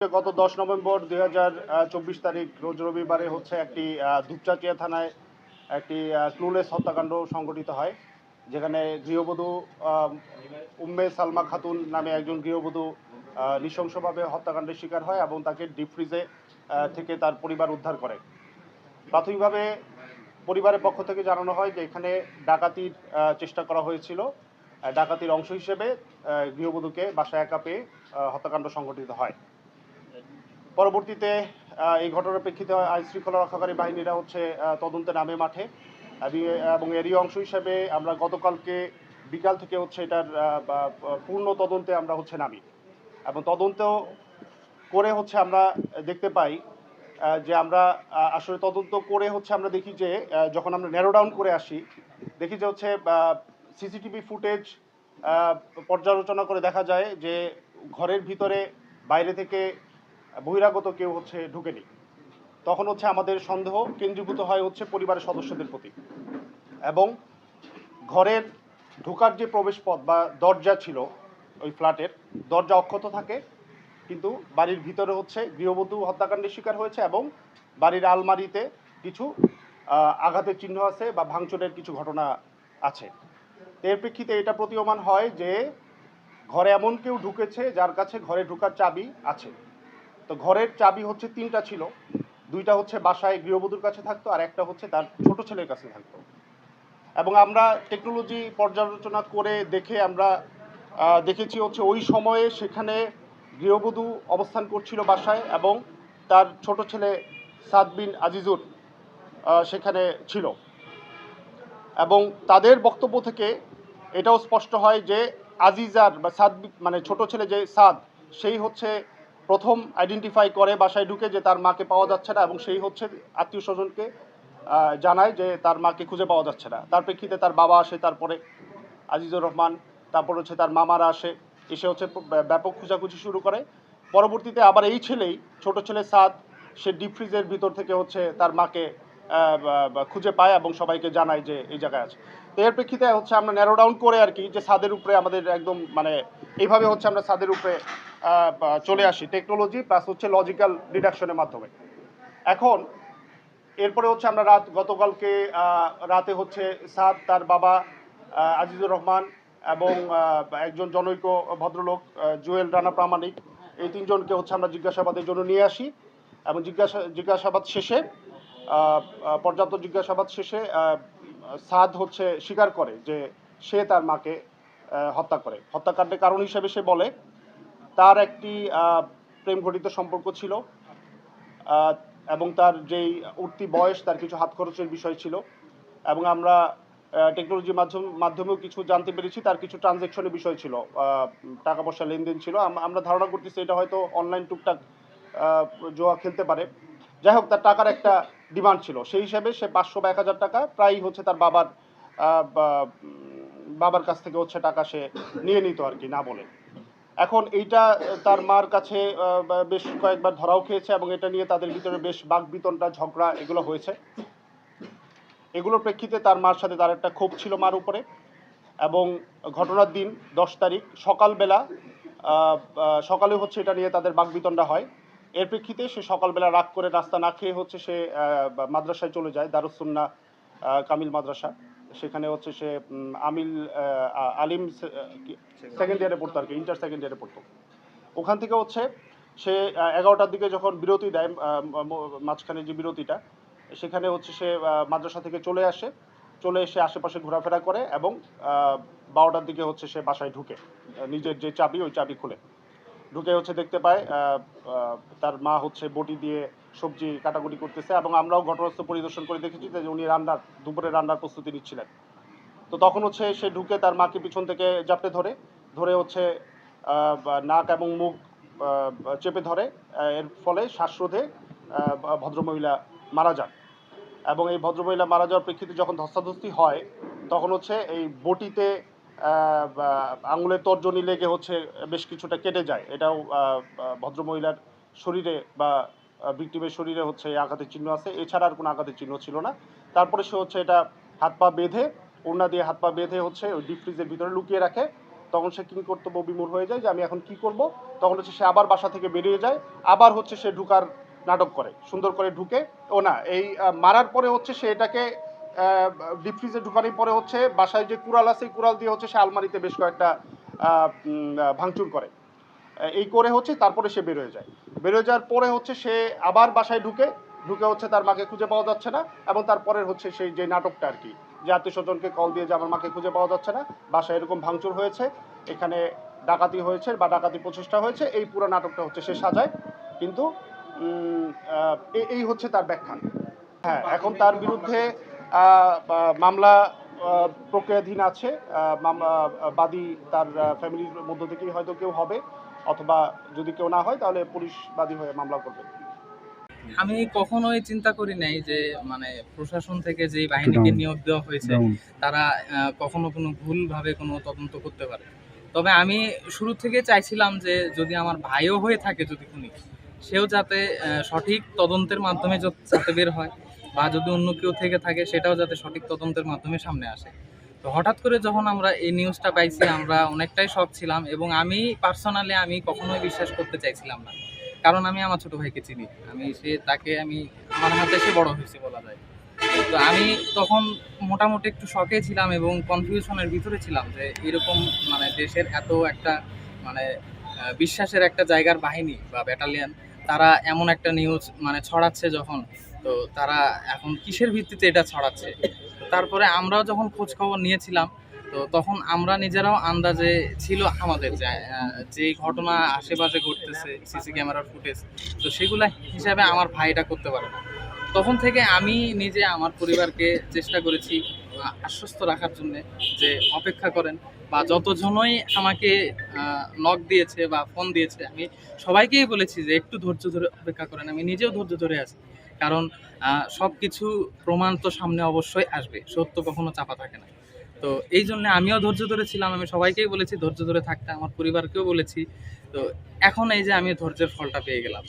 গত দশ নভেম্বর দুই হাজার চব্বিশ তারিখ রোজ রবিবারে হচ্ছে একটি আহ, ধূপচাচিয়া থানায় একটি ক্লুলেস হত্যাকাণ্ড সংঘটিত হয় যেখানে গৃহবধূ উম্মে সালমা খাতুন নামে একজন গৃহবধূ নৃশংসভাবে হত্যাকাণ্ডের শিকার হয় এবং তাকে ডিপ ফ্রিজে থেকে তার পরিবার উদ্ধার করে। প্রাথমিকভাবে পরিবারের পক্ষ থেকে জানানো হয় যে এখানে ডাকাতির চেষ্টা করা হয়েছিল। ডাকাতির অংশ হিসেবে গৃহবধূকে বাসায় একা পেয়ে হত্যাকাণ্ড সংঘটিত হয়। পরবর্তীতে এই ঘটনার প্রেক্ষিতে আইন শৃঙ্খলা রক্ষাকারী বাহিনীরা হচ্ছে তদন্তে নামে মাঠে। এবং- এরই অংশ হিসেবে আমরা গতকালকে বিকাল থেকে হচ্ছে এটার পূর্ণ তদন্তে আমরা হচ্ছে নামি। এবং তদন্ত করে হচ্ছে আমরা দেখতে পাই যে আমরা আসলে তদন্ত করে হচ্ছে আমরা দেখি যে যখন আমরা ন্যারো ডাউন করে আসি, দেখি যে হচ্ছে সিসিটিভি ফুটেজ পর্যালোচনা করে দেখা যায় যে ঘরের ভিতরে বাইরে থেকে বহিরাগত কেউ হচ্ছে ঢুকেনি। তখন হচ্ছে আমাদের সন্দেহ কেন্দ্রীভূত হয় হচ্ছে পরিবারের সদস্যদের প্রতি। এবং ঘরের ঢোকার যে প্রবেশপথ বা দরজা ছিল, ওই ফ্ল্যাটের দরজা অক্ষত থাকে, কিন্তু বাড়ির ভিতরে হচ্ছে গৃহবধূ হত্যাকাণ্ডের শিকার হয়েছে এবং বাড়ির আলমারিতে কিছু আঘাতের চিহ্ন আছে বা ভাঙচুরের কিছু ঘটনা আছে। এর প্রেক্ষিতে এটা প্রতীয়মান হয় যে ঘরে এমন কেউ ঢুকেছে যার কাছে ঘরে ঢোকার চাবি আছে। তো ঘরের চাবি হচ্ছে তিনটা ছিল। দুইটা হচ্ছে বাসায় গৃহবধূর কাছে থাকতো আর একটা হচ্ছে তার ছোট ছেলের কাছে থাকতো। এবং আমরা টেকনোলজি পর্যালোচনা করে দেখে আমরা দেখেছি হচ্ছে ওই সময়ে সেখানে গৃহবধূ অবস্থান করছিল বাসায় এবং তার ছোট ছেলে সাদ বিন আজিজুর সেখানে ছিল। এবং তাদের বক্তব্য থেকে এটাও স্পষ্ট হয় যে আজিজার বা সাদ মানে ছোট ছেলে যে সাদ, সেই হচ্ছে প্রথম আইডেন্টিফাই করে বাসায় ঢুকে যে তার মাকে পাওয়া যাচ্ছে না এবং সেই হচ্ছে আত্মীয় স্বজনকে জানায় যে তার মাকে খুঁজে পাওয়া যাচ্ছে না। তার প্রেক্ষিতে তার বাবা আসে, তারপরে আজিজুর রহমান, তারপর হচ্ছে তার মামারা আসে, এসে হচ্ছে ব্যাপক খোঁজাখুঁজি শুরু করে। পরবর্তীতে আবার এই ছেলেই, ছোট ছেলে সাদ, সে ডিপ ফ্রিজের ভিতর থেকে হচ্ছে তার মাকে খুঁজে পায় এবং সবাইকে জানায় যে এই জায়গায় আছে। এর প্রেক্ষিতে হচ্ছে আমরা ন্যারো ডাউন করে আর কি যে ছাদের উপরে আমাদের একদম মানে এইভাবে হচ্ছে আমরা ছাদের উপরে চলে আসি টেকনোলজি প্লাস হচ্ছে লজিক্যাল ডিডাকশনের মাধ্যমে। এখন এরপরে হচ্ছে আমরা রাত, গতকালকে রাতে হচ্ছে সাদ তার বাবা আজিজুর রহমান এবং একজন জনৈক ভদ্রলোক জুয়েল রানা প্রামাণিক এই তিনজনকে হচ্ছে আমরা জিজ্ঞাসাবাদের জন্য নিয়ে আসি এবং জিজ্ঞাসা, জিজ্ঞাসাবাদ শেষে পর্যাপ্ত জিজ্ঞাসাবাদ শেষে সাদ হচ্ছে স্বীকার করে যে সে তার মাকে হত্যা করে। হত্যাকাণ্ডের কারণ হিসেবে সে বলে, তার একটি প্রেম ঘটিত সম্পর্ক ছিল এবং তার যেই উঠতি বয়স, তার কিছু হাত খরচের বিষয় ছিল, এবং আমরা টেকনোলজির মাধ্যম, মাধ্যমেও কিছু জানতে পেরেছি, তার কিছু ট্রানজেকশনের বিষয় ছিল টাকা পয়সা লেনদেন ছিল। আমরা ধারণা করতেছি এটা হয়তো অনলাইন টুকটাক জোয়া খেলতে পারে। যাই হোক, তার টাকার একটা ডিমান্ড ছিল। সেই হিসাবে সে পাঁচশো বা এক হাজার টাকা প্রায়ই হচ্ছে তার বাবার বাবার কাছ থেকে হচ্ছে টাকা সে নিয়ে নিত আর কি, না বলে। এখন এইটা তার মার কাছে বেশ কয়েকবার ধরাও খেয়েছে এবং এটা নিয়ে তাদের ভিতরে বেশ বাকবিতনটা ঝগড়া এগুলো হয়েছে। এগুলোর প্রেক্ষিতে তার মার সাথে তার একটা ক্ষোভ ছিল মার উপরে এবং ঘটনার দিন, দশ তারিখ, সকালবেলা সকালে হচ্ছে এটা নিয়ে তাদের বাকবিতনটা হয়। এর প্রেক্ষিতে সে সকালবেলা রাগ করে রাস্তা না খেয়ে হচ্ছে সে মাদ্রাসায় চলে যায় দারুসুন্না কামিল মাদ্রাসা। সেখানে হচ্ছে সে আমিল আলিম সেকেন্ড ইয়ারে পড়তো আর কি ইন্টার সেকেন্ড ইয়ারে পড়তো। ওখান থেকে হচ্ছে সে এগারোটার দিকে যখন বিরতি দেয় মাঝখানে যে বিরতিটা, সেখানে হচ্ছে সে মাদ্রাসা থেকে চলে আসে। চলে এসে আশেপাশে ঘোরাফেরা করে এবং বারোটার দিকে হচ্ছে সে বাসায় ঢুকে নিজের যে চাবি, ওই চাবি খুলে। ঢুকে হচ্ছে দেখতে পায় তার মা হচ্ছে বটি দিয়ে সবজি কাটাকুটি করতেছে এবং আমরাও ঘটনাস্থল পরিদর্শন করে দেখেছি যে উনি রান্নার, দুপুরে রান্নার প্রস্তুতি নিচ্ছিলেন। তো তখন হচ্ছে সে ঢুকে তার মাকে পিছন থেকে জাপটে ধরে ধরে হচ্ছে নাক এবং মুখ চেপে ধরে এর ফলে শ্বাসরোধে ভদ্রমহিলা মারা যান। এবং এই ভদ্রমহিলা মারা যাওয়ার প্রেক্ষিতে যখন ধস্তাধস্তি হয়, তখন হচ্ছে এই বটিতে আঙুলের তর্জনী লেগে হচ্ছে বেশ কিছুটা কেটে যায়। এটাও ভদ্রমহিলার শরীরে বা ভিক্টিমের শরীরে হচ্ছে আঘাতের চিহ্ন আছে। এছাড়া আর কোনো আঘাতের চিহ্ন ছিল না। তারপরে সে হচ্ছে এটা হাত পা বেঁধে, ওড়না দিয়ে হাত পা বেঁধে হচ্ছে ওই ডিপ ফ্রিজের ভিতরে লুকিয়ে রাখে। তখন সে কিং কর্তব্য বিমূর হয়ে যায় যে আমি এখন কি করব? তখন হচ্ছে সে আবার বাসা থেকে বেরিয়ে যায়। আবার হচ্ছে সে ঢুকার নাটক করে। সুন্দর করে ঢুকে। ও না, এই মারার পরে হচ্ছে সে এটাকে ডিপ ফ্রিজে ঢুকানোর পরে হচ্ছে বাসায় যে কুড়াল আছে এই কুড়াল দিয়ে হচ্ছে সে আলমারিতে বেশ কয়েকটা ভাঙচুর করে। এই করে হচ্ছে তারপরে সে বেরোয় যায়। বেরোয় যাওয়ার পরে হচ্ছে সে আবার বাসায় ঢুকে ঢুকে হচ্ছে তার মাকে খুঁজে পাওয়া যাচ্ছে না এবং তারপরে হচ্ছে সেই যে নাটকটা আর কি যে আত্মীয় স্বজনকে কল দিয়ে যে আমার মাকে খুঁজে পাওয়া যাচ্ছে না বাসায় এরকম ভাঙচুর হয়েছে এখানে ডাকাতি হয়েছে বা ডাকাতি প্রচেষ্টা হয়েছে এই পুরো নাটকটা হচ্ছে সে সাজায়। কিন্তু এই- হচ্ছে তার ব্যাখ্যা। হ্যাঁ এখন তার বিরুদ্ধে মামলা প্রক্রিয়াধীন আছে। বাদী তার ফ্যামিলির মধ্য থেকেই হয়তো কেউ হবে অথবা যদি কেউ না হয় তাহলে পুলিশ বাদী হয়ে মামলা করবে। আমি কখনোই চিন্তা করি নাই যে মানে প্রশাসন থেকে যে বাহিনীকে নিয়োগ দেওয়া হয়েছে তারা কখনো কোনো ভুলভাবে কোনো তদন্ত করতে পারে। তবে আমি শুরু থেকে চাইছিলাম যে যদি আমার ভাইও হয়ে থাকে যদি খুনি সেও যাতে সঠিক তদন্তের মাধ্যমে যাতে বের হয়। বা যদি অন্য কেউ থেকে থাকে, সেটাও যাতে সঠিক তদন্তের মাধ্যমে সামনে আসে। তো হঠাৎ করে যখন আমরা এই নিউজটা পাইছি, আমরা অনেকটাই শখ ছিলাম এবং আমি পার্সোনালি আমি কখনোই বিশ্বাস করতে চাইছিলাম না। কারণ আমি আমার ছোট ভাইকে চিনি। আমি সে, তাকে আমি, আমার হাতে সে বড় হয়েছে বলা যায়। তো আমি তখন মোটামুটি একটু শখে ছিলাম এবং কনফিউশনের ভিতরে ছিলাম যে এরকম মানে দেশের এত একটা মানে বিশ্বাসের একটা জায়গার বাহিনী বা ব্যাটালিয়ান তারা এমন একটা নিউজ মানে ছড়াচ্ছে যখন তো তারা এখন কিসের ভিত্তিতে এটা ছড়াচ্ছে? তারপরে আমরাও যখন খোঁজখবর নিয়েছিলাম, তো তখন আমরা নিজেরাও আন্দাজে ছিল আমাদের যে ঘটনা আশেপাশে ঘটতেছে, সিসি ক্যামেরার ফুটেজ, তো সেগুলো হিসাবে আমার ভাইটা করতে পারে না। তখন থেকে আমি নিজে, আমার পরিবারকে চেষ্টা করেছি আশ্বস্ত রাখার জন্য যে অপেক্ষা করেন বা যতজনই আমাকে নক দিয়েছে বা ফোন দিয়েছে, আমি সবাইকেই বলেছি যে একটু ধৈর্য ধরে অপেক্ষা করেন। আমি নিজেও ধৈর্য ধরে আছি। কারণ সব কিছু প্রমাণ তো সামনে অবশ্যই আসবে। সত্য কখনো চাপা থাকে না। তো এই জন্য আমিও ধৈর্য ধরেছিলাম আমি সবাইকেই বলেছি ধৈর্য ধরে থাকতে। আমার পরিবারকেও বলেছি। তো এখন এই যে আমি ধৈর্যের ফলটা পেয়ে গেলাম।